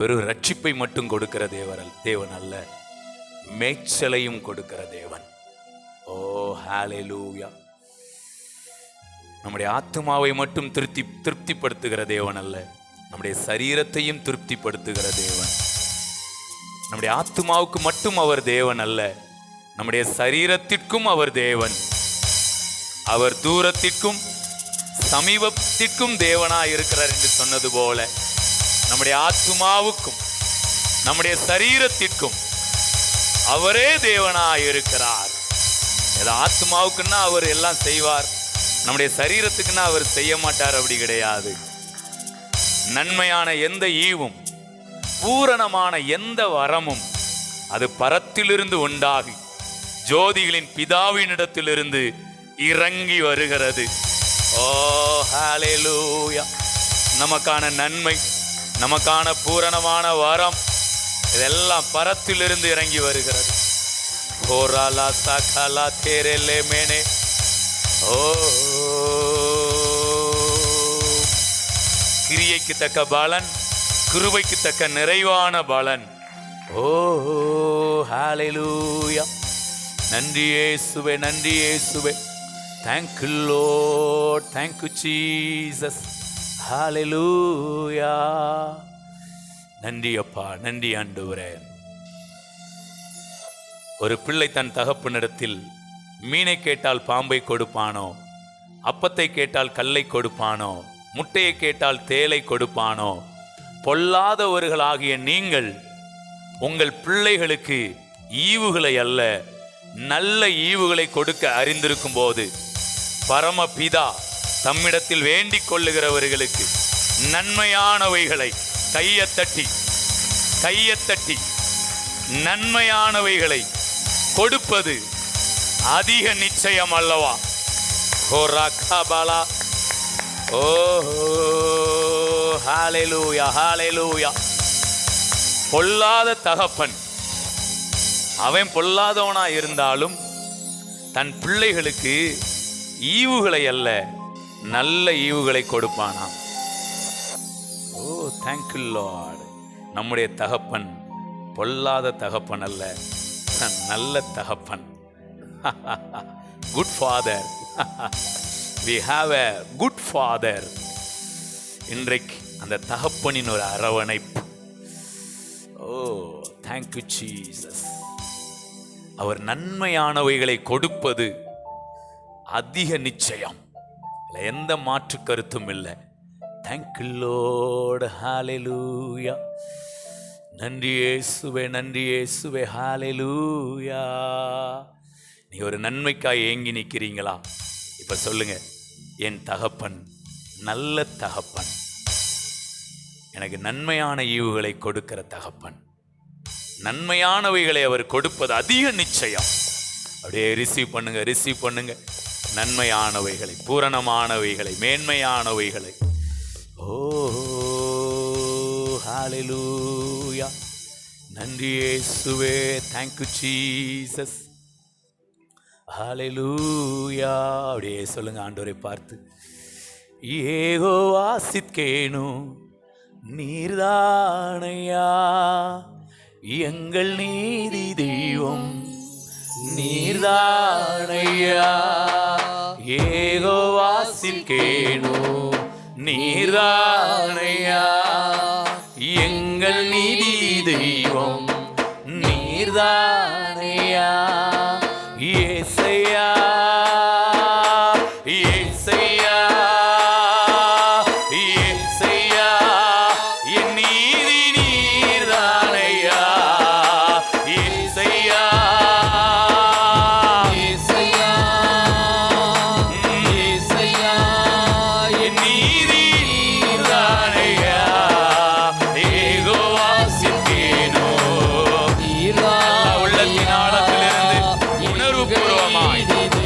வெறும் ரட்சிப்பை மட்டும் கொடுக்கிற தேவரல் தேவன் அல்ல மேய்ச்சலையும் கொடுக்கிற தேவன். ஓ ஹalleluya. நம்முடைய ஆத்மாவை மட்டும் திருப்தி திருப்திப்படுத்துகிற தேவன் அல்ல நம்முடைய சரீரத்தையும் திருப்திப்படுத்துகிற தேவன். நம்முடைய ஆத்மாவுக்கு மட்டும் அவர் தேவன் அல்ல நம்முடைய சரீரத்திற்கும் அவர் தேவன். அவர் தூரத்திற்கும் சமீபத்திற்கும் தேவனாய் இருக்கிறார் என்று சொன்னது போல நம்முடைய ஆத்மாவுக்கும் நம்முடைய சரீரத்திற்கும் அவரே தேவனாய் இருக்கிறார். ஏதோ ஆத்மாவுக்குன்னா அவர் எல்லாம் செய்வார் நம்முடைய சரீரத்துக்குன்னா அவர் செய்ய மாட்டார் அப்படி கிடையாது. நன்மையான எந்த ஈவும் பூரணமான எந்த வரமும் அது பரத்திலிருந்து உண்டாகி ஜோதிகளின் பிதாவினிடத்திலிருந்து இறங்கி வருகிறது. ஓ ஹalleluya. நமக்கான நன்மை. நமக்கான பூரணமான வரம் இதெல்லாம் பரத்திலிருந்து இறங்கி வருகிறது. ஓராலா சாக்காலா தேரெல்லே மேனே ஓ. கிரியைக்கு தக்க பலன் கிருபைக்கு தக்க நிறைவான பலன். ஓ ஹalleluya நன்றி ஏசுவே நன்றி ஏசுவே thank you Lord thank you Jesus hallelujah நன்றி அப்பா நன்றி ஆண்டவரே. ஒரு பிள்ளை தன் தகப்பனிடத்தில் மீனை கேட்டால் பாம்பை கொடுப்பானோ? அப்பத்தை கேட்டால் கல்லை கொடுப்பானோ? முட்டையை கேட்டால் தேலை கொடுப்பானோ? பொல்லாதவர்களாகிய நீங்கள் உங்கள் பிள்ளைகளுக்கு ஈவுகளை அல்ல நல்ல ஈவுகளை கொடுக்க அறிந்திருக்கும் போது பரமபிதா தம்மிடத்தில் வேண்டிக் கொள்ளுகிறவர்களுக்கு நன்மையானவைகளை கையத்தட்டி கையத்தட்டி நன்மையானவைகளை கொடுப்பது அதிக நிச்சயம் அல்லவா? ஓ ரக்கபலா ஓஹோ ஹalleluya ஹalleluya பொல்லாத தகப்பன். அவன் பொல்லாதவனா இருந்தாலும் தன் பிள்ளைகளுக்கு ஈவுகளை அல்ல. நல்ல ஈவுகளை கொடுப்பானாம். ஓ தேங்க்யூ லார்டு நம்முடைய தகப்பன் பொல்லாத தகப்பன் அல்ல. நல்ல தகப்பன். Good father we have a good father இன்றைக்கு அந்த தகப்பனின் ஒரு அரவணைப்பு. ஓ தேங்க்யூ ஜீசஸ் அவர் நன்மையானவைகளை கொடுப்பது அதிக நிச்சயம். அதில் எந்த மாற்று கருத்தும் இல்லை. தேங்க்யூ ஹாலெலூயா நன்றி ஏசுவே நன்றி ஏசுவே ஹாலெலூயா நீ ஒரு நன்மைக்காய் ஏங்கி நிற்கிறீங்களா? இப்போ சொல்லுங்க என் தகப்பன் நல்ல தகப்பன். எனக்கு நன்மையான ஈவுகளை கொடுக்கிற தகப்பன். நன்மையானவைகளை அவர் கொடுப்பது அதிக நிச்சயம். அப்படியே ரிசீவ் பண்ணுங்க ரிசீவ் பண்ணுங்க. நன்மையானவைகளை பூரணமானவைகளை மேன்மையானவைகளை. ஓ ஹalleluya. நன்றி இயேசுவே தேங்க்யூ ஜீசஸ் ஹalleluya. அப்படியே சொல்லுங்க ஆண்டோரை பார்த்து. ஏகோ வாசிக்கேனு நீர்தானையா. எங்கள் நீதி தெய்வம் நீர்தானையா. கேணோ நீர்தானையா? எங்கள் நீதி தெய்வம் நீர்தான் so am I.